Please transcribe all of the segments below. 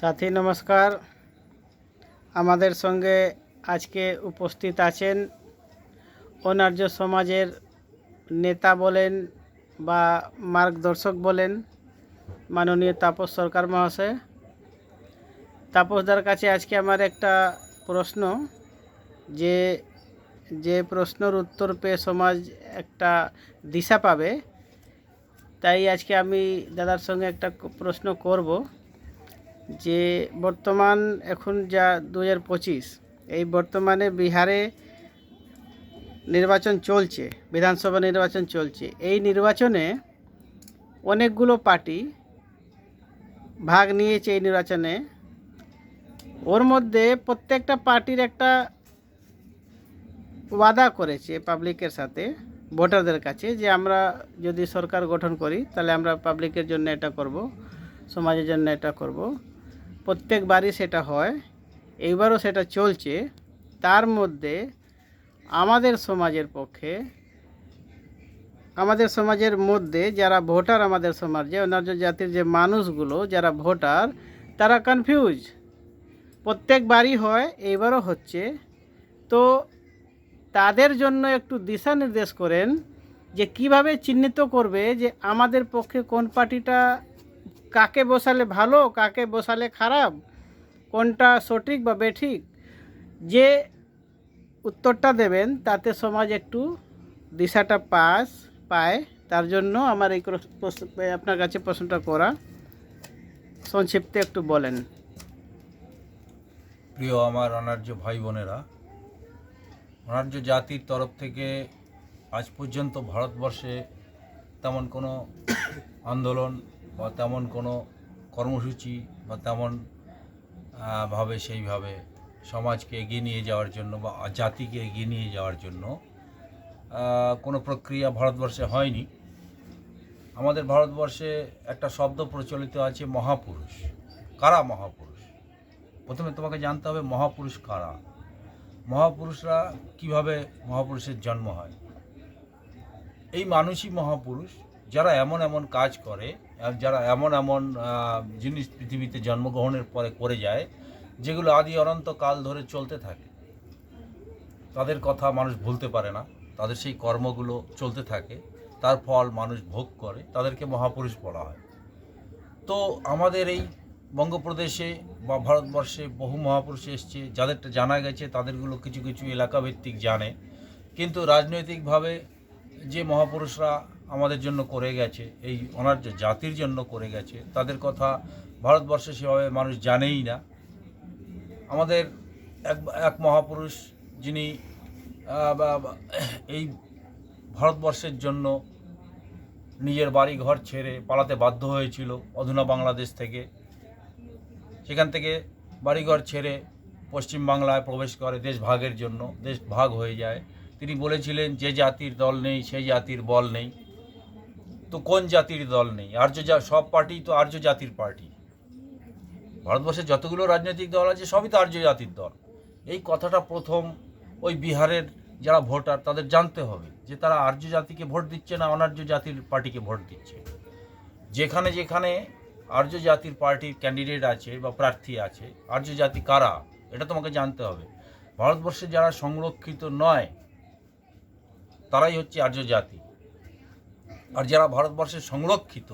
সাথী, নমস্কার। আমাদের সঙ্গে আজকে উপস্থিত আছেন অনার্য সমাজের নেতা বলেন বা মার্গদর্শক বলেন মাননীয় তাপস সরকার মহাশয়। তাপসদার কাছে আজকে আমার একটা প্রশ্ন, যে যে প্রশ্নের উত্তর পেয়ে সমাজ একটা দিশা পাবে, তাই আজকে আমি দাদার সঙ্গে একটা প্রশ্ন করব। যে বর্তমান এখন যা দু হাজার পঁচিশ, এই বর্তমানে বিহারে নির্বাচন চলছে, বিধানসভা নির্বাচন চলছে। এই নির্বাচনে অনেকগুলো পার্টি ভাগ নিয়েছে এই নির্বাচনে। ওর মধ্যে প্রত্যেকটা পার্টির একটা ওয়াদা করেছে পাবলিকের সাথে, ভোটারদের কাছে, যে আমরা যদি সরকার গঠন করি, তাহলে আমরা পাবলিকের জন্য এটা করব, সমাজের জন্য এটা করব। প্রত্যেকবারই সেটা হয়, এইবারও সেটা চলছে। তার মধ্যে আমাদের সমাজের পক্ষে, আমাদের সমাজের মধ্যে যারা ভোটার আমাদের সমাজে, অন্যান্য জাতির যে মানুষগুলো যারা ভোটার, তারা কনফিউজ প্রত্যেকবারই হয়, এইবারও হচ্ছে। তো তাদের জন্য একটু দিশা নির্দেশ করেন যে কীভাবে চিহ্নিত করবে যে আমাদের পক্ষে কোন পার্টিটা কাকে বসালে ভালো, কাকে বসালে খারাপ, কোনটা সঠিক বা বেঠিক, যে উত্তরটা দেবেন তাতে সমাজ একটু দিশাটা পাস, পায়। তার জন্য আমার এই আপনার কাছে প্রশ্নটা করা, সংক্ষিপ্তে একটু বলেন। প্রিয় আমার অনার্য ভাই বোনেরা অনার্য জাতির তরফ থেকে আজ পর্যন্ত ভারতবর্ষে তেমন কোনো আন্দোলন বা তেমন কোনো কর্মসূচি বা তেমন ভাবে সেইভাবে সমাজকে এগিয়ে নিয়ে যাওয়ার জন্য বা জাতিকে এগিয়ে নিয়ে যাওয়ার জন্য কোনো প্রক্রিয়া ভারতবর্ষে হয়নি। আমাদের ভারতবর্ষে একটা শব্দ প্রচলিত আছে, মহাপুরুষ। কারা মহাপুরুষ? প্রথমে তোমাকে জানতে হবে মহাপুরুষ কারা? মহাপুরুষরা কীভাবে মহাপুরুষের জন্ম হয়? এই মানুষই মহাপুরুষ, যারা এমন এমন কাজ করে যারা এমন এমন জিনিস পৃথিবীতে জন্মগ্রহণের পরে করে যায়, যেগুলো আদি অনন্ত কাল ধরে চলতে থাকে, তাদের কথা মানুষ ভুলতে পারে না। তাদের সেই কর্মগুলো চলতে থাকে, তার ফল মানুষ ভোগ করে, তাদেরকে মহাপুরুষ বলা হয়। তো আমাদের এই বঙ্গপ্রদেশে বা ভারতবর্ষে বহু মহাপুরুষ এসছে, যাদেরটা জানা গেছে, তাদেরগুলো কিছু কিছু এলাকাভিত্তিক জানে। কিন্তু রাজনৈতিকভাবে যে মহাপুরুষরা আমাদের জন্য করে গেছে, এই অনার্য জাতির জন্য করে গেছে, তাদের কথা ভারতবর্ষে সেভাবে মানুষ জানেই না। আমাদের এক এক মহাপুরুষ যিনি এই ভারতবর্ষের জন্য নিজের বাড়ি ঘর ছেড়ে পালাতে বাধ্য হয়েছিল অধুনা বাংলাদেশ থেকে। সেখান থেকে বাড়িঘর ছেড়ে পশ্চিম বাংলায় প্রবেশ করে দেশ ভাগের জন্য, দেশ ভাগ হয়ে যায়। তিনি বলেছিলেন, যে জাতির দল নেই, সেই জাতির বল নেই। তো কোন জাতির দল নেই? আর্য সব পার্টি তো আর্য জাতির পার্টি। ভারতবর্ষে যতগুলো রাজনৈতিক দল আছে, সবই তো আর্য জাতির দল। এই কথাটা প্রথম ওই বিহারের যারা ভোটার, তাদের জানতে হবে যে তারা আর্য জাতিকে ভোট দিচ্ছে না অনার্য জাতির পার্টিকে ভোট দিচ্ছে। যেখানে যেখানে আর্য জাতির পার্টির ক্যান্ডিডেট আছে বা প্রার্থী আছে, আর্য জাতি কারা, এটা তোমাকে জানতে হবে। ভারতবর্ষে যারা সংরক্ষিত নয়, তারাই হচ্ছে আর্য জাতি। আর যারা ভারতবর্ষে সংরক্ষিত,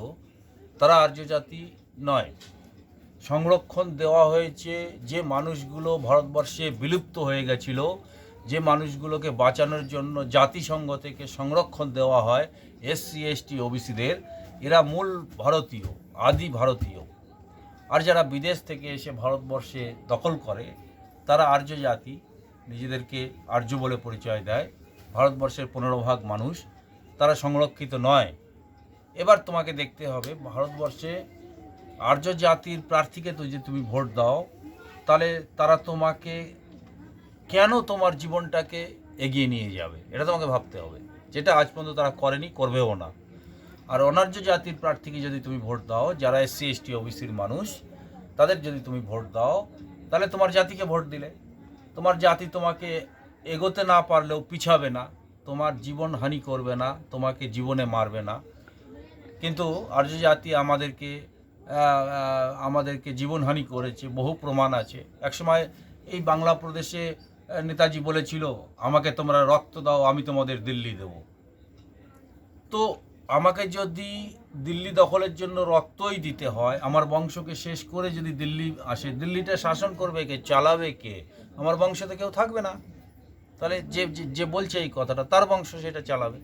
তারা আর্য জাতি নয়। সংরক্ষণ দেওয়া হয়েছে যে মানুষগুলো ভারতবর্ষে বিলুপ্ত হয়ে গেছিল, যে মানুষগুলোকে বাঁচানোর জন্য জাতিসংঘ থেকে সংরক্ষণ দেওয়া হয় এসসি এসটি ওবিসিদের এরা মূল ভারতীয়, আদি ভারতীয়। আর যারা বিদেশ থেকে এসে ভারতবর্ষে দখল করে, তারা আর্য জাতি নিজেদেরকে আর্য বলে পরিচয় দেয়। ভারতবর্ষের পনেরো ভাগ মানুষ তারা সংরক্ষিত নয়। এবার তোমাকে দেখতে হবে, ভারতবর্ষে আর্য জাতির প্রার্থীকে তো যে তুমি ভোট দাও, তাহলে তারা তোমাকে কেন তোমার জীবনটাকে এগিয়ে নিয়ে যাবে? এটা তোমাকে ভাবতে হবে। যেটা আজ পর্যন্ত তারা করেনি, করবেও না। আর অনার্য জাতির প্রার্থীকে যদি তুমি ভোট দাও, যারা এসসি, এসটি, ওবিসির মানুষ, তাদের যদি তুমি ভোট দাও, তাহলে তোমার জাতিকে ভোট দিলে। তোমার জাতি তোমাকে এগোতে না পারলেও পিছাবে না। তোমার জীবন হানি করবে না, তোমাকে জীবনে মারবে না। কিন্তু আর্য জাতি আমাদেরকে আমাদেরকে জীবনহানি করেছে, বহু প্রমাণ আছে। একসময় এই বাংলা প্রদেশে নেতাজি বলেছিল, আমাকে তোমরা রক্ত দাও, আমি তোমাদের দিল্লি দেব। তো আমাকে যদি দিল্লি দখলের জন্য রক্তই দিতে হয়, আমার বংশকে শেষ করে যদি দিল্লি আসে, দিল্লিটা শাসন করবে কে, চালাবে কে? আমার বংশতে কেউ থাকবে না। তাহলে যে, যে- বলছে এই কথাটা, তার বংশ সেটা চালাবে।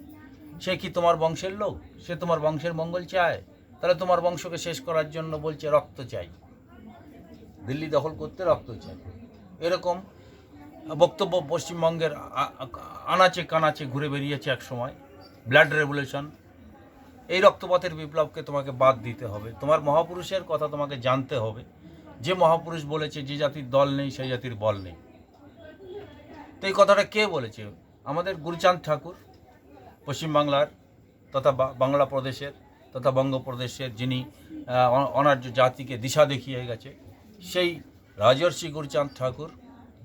সে কি তোমার বংশের লোক? সে তোমার বংশের মঙ্গল চায়? তাহলে তোমার বংশকে শেষ করার জন্য বলছে রক্ত চাই। দিল্লি দখল করতে রক্ত চাই। এরকম বক্তব্য পশ্চিমবঙ্গের আনাচে কানাচে ঘুরে বেরিয়েছে এক সময়। ব্লাড রেভলিউশন এই রক্তপাতের বিপ্লবকে তোমাকে বাদ দিতে হবে। তোমার মহাপুরুষের কথা তোমাকে জানতে হবে। যে মহাপুরুষ বলেছে, যে জাতির দল নেই, সেই জাতির বল নেই। তো এই কথাটা কে বলেছে? আমাদের গুরুচাঁদ ঠাকুর, পশ্চিমবাংলার তথা বাংলা প্রদেশের তথা বঙ্গপ্রদেশের যিনি অনার্য জাতিকে দিশা দেখিয়ে গেছে, সেই রাজর্ষি গুরুচাঁদ ঠাকুর,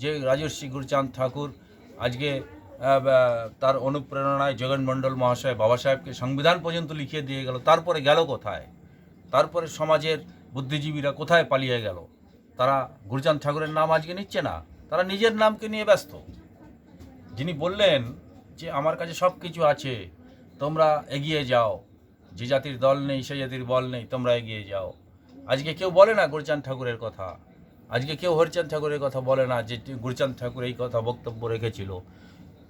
যে রাজর্ষি গুরুচাঁদ ঠাকুর আজকে তার অনুপ্রেরণায় জগন মণ্ডল মহাশয় বাবা সাহেবকে সংবিধান পর্যন্ত লিখিয়ে দিয়ে গেল, তারপরে গেল কোথায়? তারপরে সমাজের বুদ্ধিজীবীরা কোথায় পালিয়ে গেল? তারা গুরুচাঁদ ঠাকুরের নাম আজকে নিচ্ছে না, তারা নিজের নামকে নিয়ে ব্যস্ত। যিনি বললেন যে আমার কাছে সব কিছু আছে, তোমরা এগিয়ে যাও। যে জাতির দল নেই, সে জাতির বল নেই, তোমরা এগিয়ে যাও। আজকে কেউ বলে না গুরুচাঁদ ঠাকুরের কথা। আজকে কেউ হরিচাঁদ ঠাকুরের কথা বলে না যে গুরুচাঁদ ঠাকুর এই কথা বক্তব্য রেখেছিল।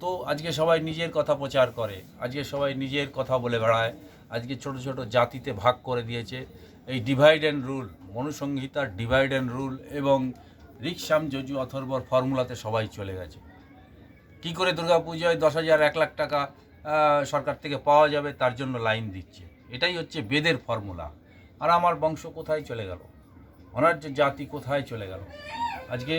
তো আজকে সবাই নিজের কথা প্রচার করে। আজকে সবাই নিজের কথা বলে বেড়ায়। আজকে ছোট ছোট জাতিতে ভাগ করে দিয়েছে। এই ডিভাইড অ্যান্ড রুল মনুসংহিতার ডিভাইড অ্যান্ড রুল এবং রিক্সাম যজু, অথর্বর ফর্মুলাতে সবাই চলে গেছে। কি করে দুর্গাপুজোয় দশ হাজার, এক লাখ টাকা সরকার থেকে পাওয়া যাবে তার জন্য লাইন দিচ্ছে। এটাই হচ্ছে বেদের ফর্মুলা। আর আমার বংশ কোথায় চলে গেল? অনার্য জাতি কোথায় চলে গেল? আজকে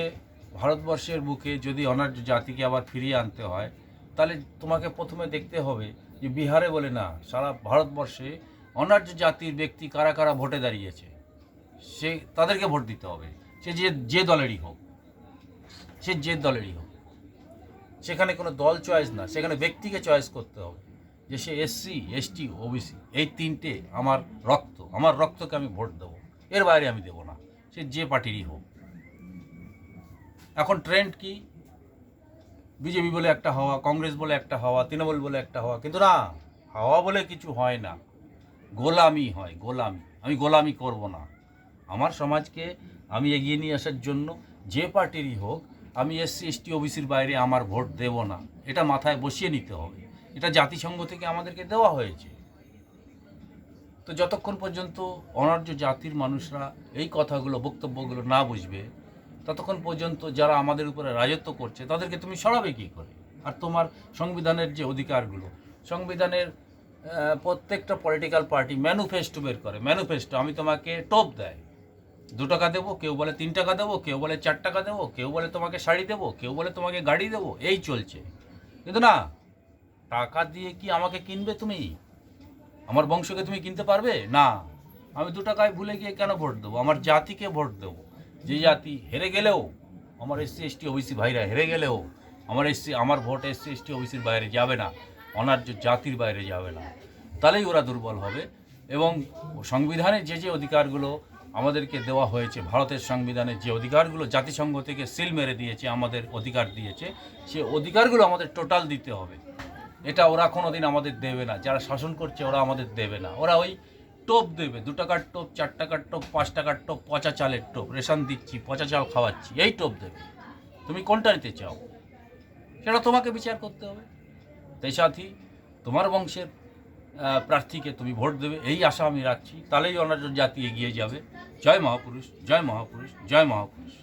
ভারতবর্ষের বুকে যদি অনার্য জাতিকে আবার ফিরিয়ে আনতে হয়, তাহলে তোমাকে প্রথমে দেখতে হবে যে বিহারে বলে না, সারা ভারতবর্ষে অনার্য জাতির ব্যক্তি কারা কারা ভোটে দাঁড়িয়েছে? সে তাদেরকে ভোট দিতে হবে। সে যে যে দলেরই হোক। সে যে দলেরই হোক। সেখানে কোনো দল চয়েস না, সেখানে ব্যক্তিকে চয়েস করতে হবে যে সে এসসি এসটি ওবিসি এই তিনটে আমার রক্ত, আমার রক্তকে আমি ভোট দেবো। এর বাইরে আমি দেবো না, সে যে পার্টিরই হোক। এখন ট্রেন্ড কি? বিজেপি বলে একটা হওয়া, কংগ্রেস বলে একটা হওয়া, তৃণমূল বলে একটা হওয়া, কিন্তু না, হাওয়া বলে কিছু হয় না। গোলামি হয়, গোলামি। আমি গোলামি করব না। আমার সমাজকে আমি এগিয়ে নিয়ে আসার জন্য যে পার্টিরই হোক আমি এসসি এসটি ওবিসির বাইরে, আমার ভোট দেব না। এটা মাথায় বসিয়ে নিতে হবে। এটা জাতিসংঘ থেকে আমাদেরকে দেওয়া হয়েছে। তো যতক্ষণ পর্যন্ত অনার্য জাতির মানুষরা এই কথাগুলো, বক্তব্যগুলো না বুঝবে, ততক্ষণ পর্যন্ত যারা আমাদের উপরে রাজত্ব করছে, তাদেরকে তুমি সরাবে কী করে? আর তোমার সংবিধানের যে অধিকারগুলো, সংবিধানের প্রত্যেকটা পলিটিক্যাল পার্টি ম্যানুফেস্টো বের করে। ম্যানুফেস্টো আমি তোমাকে টোপ দেয়। দু টাকা দেবো, কেউ বলে তিন টাকা দেবো, কেউ বলে চার টাকা দেবো, কেউ বলে তোমাকে শাড়ি দেবো, কেউ বলে তোমাকে গাড়ি দেবো, এই চলছে। কিন্তু না, টাকা দিয়ে কি আমাকে কিনবে তুমি? আমার বংশকে তুমি কিনতে পারবে? না। আমি দু টাকায় ভুলে গিয়ে কেন ভোট দেবো? আমার জাতিকে ভোট দেবো। যে জাতি হেরে গেলেও, আমার এসসি, এসটি, ওবিসি ভাইরা হেরে গেলেও, আমার এসসি, আমার ভোট এসসি, এসটি, ওবিসির বাইরে যাবে না, অনার্য জাতির বাইরে যাবে না। তাহলেই ওরা দুর্বল হবে এবং সংবিধানে যে যে অধিকারগুলো আমাদেরকে দেওয়া হয়েছে, ভারতের সংবিধানে যে অধিকারগুলো জাতিসংঘ থেকে সিল মেরে দিয়েছে, আমাদের অধিকার দিয়েছে, সে অধিকারগুলো আমাদের টোটাল দিতে হবে। এটা ওরা কোনো দিন আমাদের দেবে না, যারা শাসন করছে ওরা আমাদের দেবে না। ওরা ওই টোপ দেবে, দু টাকার টোপ, চার টাকার টোপ, পাঁচ টাকার টোপ, পচা চালের টোপ, রেশন দিচ্ছি, পচা চাল খাওয়াচ্ছি, এই টোপ দেবে। তুমি কোনটা নিতে চাও? সেটা তোমাকে বিচার করতে হবে। তাই সাথী, তোমার বংশের প্রার্থীকে তুমি ভোট দেবে, এই আশা আমি রাখছি। তাহলেই অনার্য জাতি এগিয়ে যাবে। জয় মহাপুরুষ জয় মহাপুরুষ জয় মহাপুরুষ।